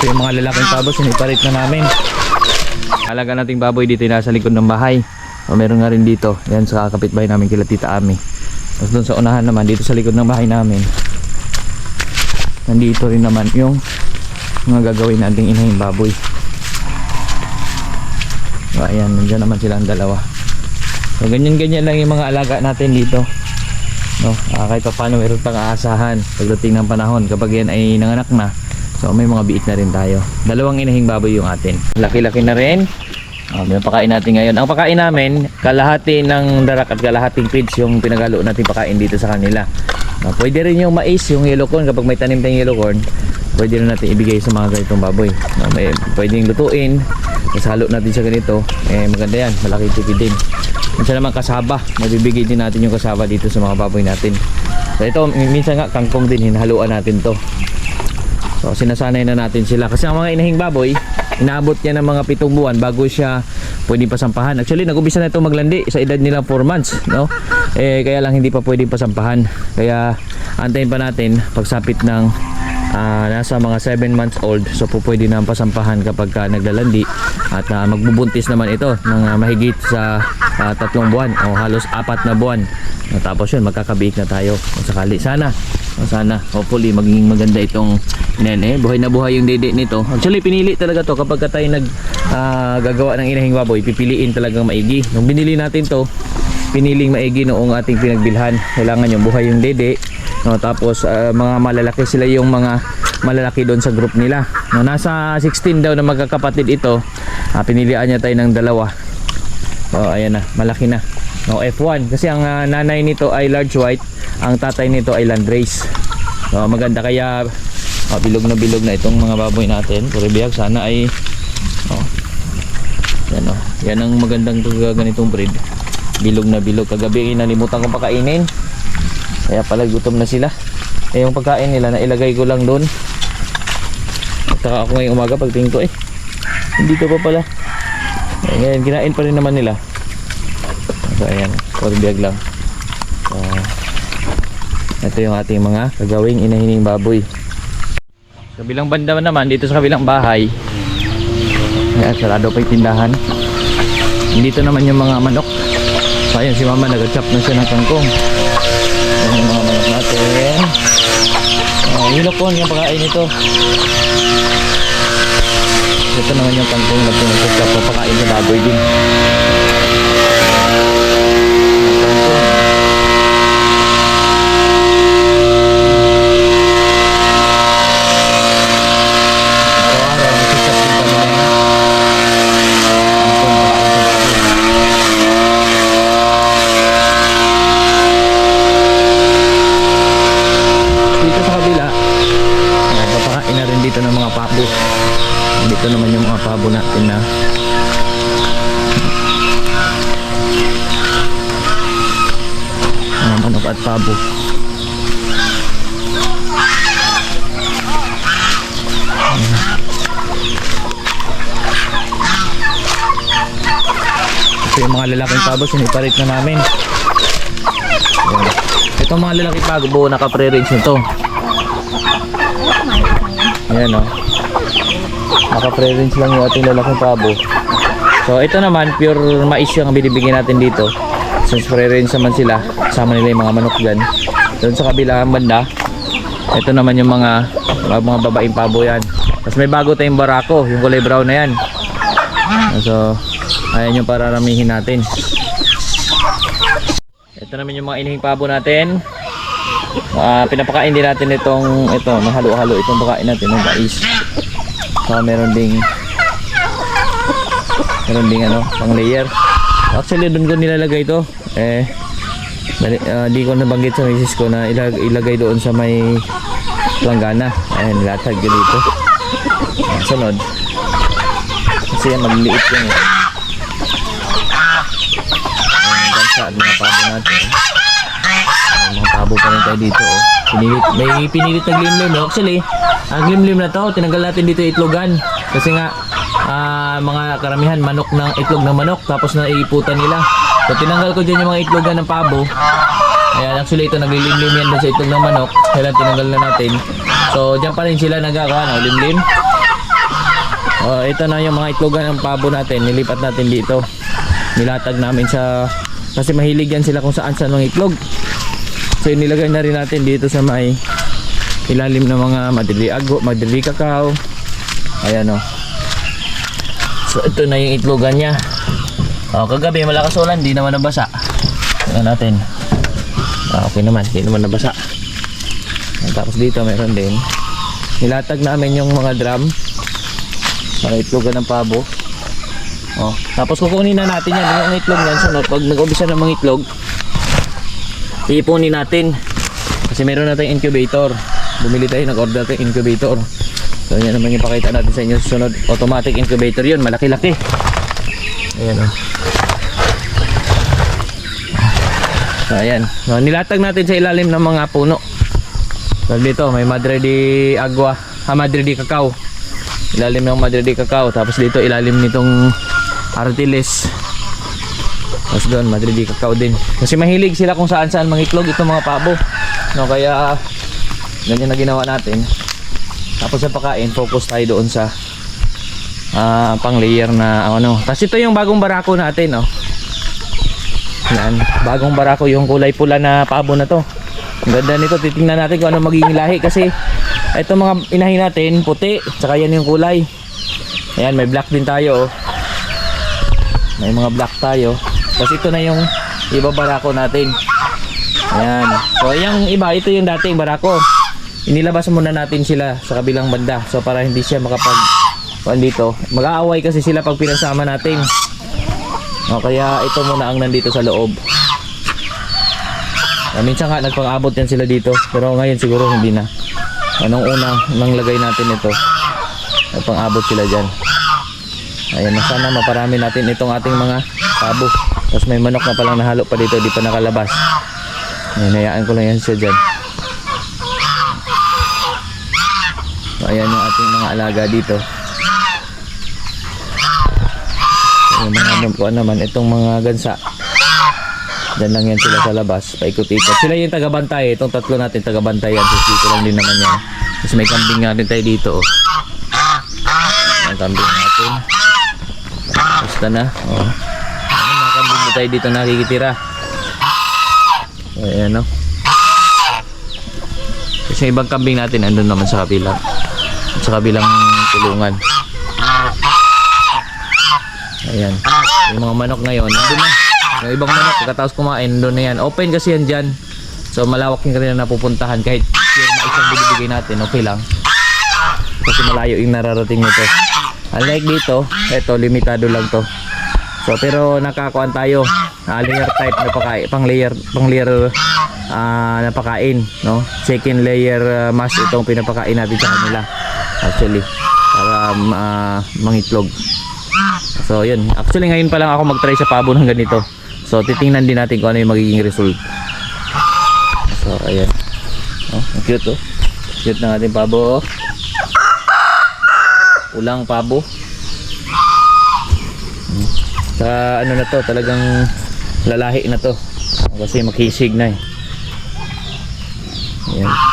Ito yung mga lalaking pabo, siniparit na namin. Alaga nating baboy dito nasa likod ng bahay. O meron nga rin dito. Yan sa kapitbahay namin kila Tita Ami. Tapos doon sa unahan naman, dito sa likod ng bahay namin. Nandito rin naman yung mga gagawin nating inahing baboy. So, ayan, nandiyan naman silang dalawa. So, ganyan-ganyan lang yung mga alaga natin dito. No, ah, kahit pa paano meron pang aasahan pagdating ng panahon kapag yan ay nanganak na. So may mga biik na rin tayo. Dalawang inahing baboy yung atin. Laki-laki na rin. Ah, pinapakain natin ngayon. Ang pakain namin, kalahati ng darak at kalahating feeds yung pinagalo natin pakain dito sa kanila. Ah, pwede rin yung mais, yung yellow corn kapag may tanim tayong yellow corn. Pwede rin natin ibigay sa mga ganitong baboy. Ah, may, pwedeng lutuin. Tapos natin sa ganito. Eh maganda yan. Malaki tipid din. Minsan naman kasaba. Mabibigay din natin yung kasaba dito sa mga baboy natin. So ito, minsan nga kangkong din. Hinahaluan natin to. So sinasanay na natin sila. Kasi ang mga inahing baboy, inaabot niya ng mga pitong buwan bago siya pwedeng pasampahan. Actually, nag-umpisa na ito maglandi sa edad nila 4 months. No? Eh, kaya lang hindi pa pwedeng pasampahan. Kaya antayin pa natin pagsapit ng ah, nasa mga 7 months old. So po pwede na pasampahan kapag ka naglalandi. At ah, magbubuntis naman ito ng ah, mahigit sa ah, tatlong buwan o halos apat na buwan. Ah, Tapos yun, magkakabiik na tayo kung sakali. Sana, o sana, hopefully, maging maganda itong nene. Buhay na buhay yung dede nito. Actually, pinili talaga to kapag ka tayo nag ah, gagawa ng inahing baboy, pipiliin talagang maigi. Nung binili natin to, piniling maigi noong ating pinagbilhan. Kailangan yung buhay yung dede. No, tapos ah, mga malalaki sila yung mga malalaki doon sa group nila. No, nasa 16 daw na magkakapatid ito. Ah, pinilian niya tayo ng dalawa. Oh, ayan na, malaki na. No, F1 kasi ang ah, nanay nito ay large white, ang tatay nito ay landrace. So, maganda kaya oh, bilog na bilog na itong mga baboy natin. Puro biyag sana ay oh. Yan oh. Yan ang magandang ganitong breed. Bilog na bilog. Kagabi nalimutan kong pakainin. Kaya pala gutom na sila. Eh yung pagkain nila na ilagay ko lang doon. Saka ako ngayong umaga pagtingin ko eh. Hindi ko pa pala. Eh, ngayon, kinain pa rin naman nila. So, ayan. Puro biyag lang. So, ito yung ating mga gagawing inahining baboy. Sa kabilang banda naman, dito sa kabilang bahay, ayan, sarado pa yung tindahan. Dito naman yung mga manok. So, ayan, si mama nag-chop na siya ng kangkong. Ayan yung mga manok natin. Oh, hilok po yung pagkain nito. Ito naman yung kangkong na pinagkakap na pakain sa baboy din. Araw-araw, nagkakap din kami ng kangkong pakain sa baboy. Dito sa kabila, uh, papakain na rin dito ng mga pabo. Dito naman yung mga pabo natin na mga manok at pabo. Ito yung mga lalaking pabo, siniparit na namin. Ayan. Itong mga lalaking pabo, naka-pre-range nito. Ayan o. Naka-pre-range lang yung ating lalaking pabo. So ito naman, pure mais yung binibigyan natin dito. Since pre-range naman sila, kasama nila yung mga manok dyan. Doon sa kabilang banda, ito naman yung mga, mga babaeng pabo yan. Tapos may bago tayong barako, yung kulay brown na yan. So, ayan yung pararamihin natin. Ito naman yung mga inihing pabo natin. Ah, pinapakain din natin itong ito, mahalo-halo itong pakain natin ng mais. So, meron ding meron ding ano, pang layer. Actually, doon ko nilalagay ito. Eh, dali, ah, di ko nabanggit sa misis ko na ilag, ilagay doon sa may planggana. Ayan, latag ko dito. Ah, sunod. Kasi yan, maliliit yan eh. Ayan, gansa at mga natin. May mga tabo pa rin tayo dito oh. Pinilit, may pinilit na glimlim oh. Actually, ang glimlim na to, tinanggal natin dito itlogan. Kasi nga, ah, mga karamihan manok ng itlog ng manok tapos naiiputan nila. So tinanggal ko dyan yung mga itlogan ng pabo. Ayan, actually ito naglilimlim yan doon sa itlog ng manok. Kailan tinanggal na natin. So dyan pa rin sila nagkakaano, limlim. Oh, ito na yung mga itlogan ng pabo natin. Nilipat natin dito. Nilatag namin sa kasi mahilig yan sila kung saan saan mga itlog. So yun, nilagay na rin natin dito sa may ilalim ng mga madiri ago, madiri kakao. Ayan oh. So ito na yung itlogan niya. Oh, kagabi malakas ulan, di naman nabasa. Tingnan natin. Ah, okay naman, di naman nabasa. At Tapos dito meron din. Nilatag namin yung mga drum para itlogan ng pabo. Oh, tapos kukunin na natin yan, yung itlog yan sunod. Pag nag-umpisa ng mga itlog, iipunin natin. Kasi meron na tayong incubator. Bumili tayo, nag-order tayo incubator. So yan naman yung pakita natin sa inyo sunod. Automatic incubator yun, malaki-laki. Ayan oh. So ayan, so, nilatag natin sa ilalim ng mga puno. So dito, may Madre de Agua, ha Madre de Cacao. Ilalim ng Madre de Cacao, tapos dito ilalim nitong Artiles. Tapos doon, Madre de Cacao din. Kasi mahilig sila kung saan saan mangitlog itong mga pabo. No, kaya ganyan na ginawa natin. Tapos sa pagkain, focus tayo doon sa ah, pang layer na ano. Tapos ito yung bagong barako natin, oh. Yan, bagong barako yung kulay pula na pabo na to. Ang ganda nito, titingnan natin kung ano magiging lahi kasi ito mga inahin natin, puti, tsaka yan yung kulay. Ayan, may black din tayo, oh. May mga black tayo. Tapos ito na yung iba barako natin. Ayan. So, yung iba, ito yung dating barako. Inilabas muna natin sila sa kabilang banda. So, para hindi siya makapag kuan dito. Mag-aaway kasi sila pag pinasama natin. O, kaya ito muna ang nandito sa loob. Ah, minsan nga nagpang-abot yan sila dito. Pero ngayon siguro hindi na. Anong unang nang lagay natin ito? Nagpang-abot sila dyan. Ayan na sana maparami natin itong ating mga pabo. Tapos may manok na palang nahalo pa dito, di pa nakalabas. Ayan, hayaan ko lang yan siya dyan. So, ayan yung ating mga alaga dito. Yung mga ano naman, itong mga gansa. Diyan lang yan sila sa labas, paikot-ikot. Sila yung tagabantay, itong tatlo natin tagabantay yan. So, dito lang din naman yan. Tapos may kambing nga din tayo dito. Oh. Ang kambing natin. Basta na. Oh. Na tayo dito nakikitira. Ayan no. Kasi ibang kambing natin andun naman sa kabilang. Sa kabilang tulungan. Ayan. Yung mga manok ngayon, nandun na. Yung ibang manok, pagkatapos kumain, doon na yan. Open kasi yan dyan. So malawak yung kanila napupuntahan. Kahit yung isang binibigay natin, okay lang. Kasi malayo yung nararating nito. Unlike dito, eto limitado lang to. So pero nakakuan tayo. ah, layer type na pakain, pang layer, pang layer ah, na pakain, no? Second layer ah, mash itong pinapakain natin sa kanila. Actually, para ah, mangitlog. So yun, actually ngayon pa lang ako mag-try sa pabo ng ganito. So titingnan din natin kung ano yung magiging result. So ayan. Oh, ang cute oh. Cute ng ating pabo. oh. Ulang pabo. Sa ano na to, talagang lalahi na to. Kasi makisig na eh. Ayan.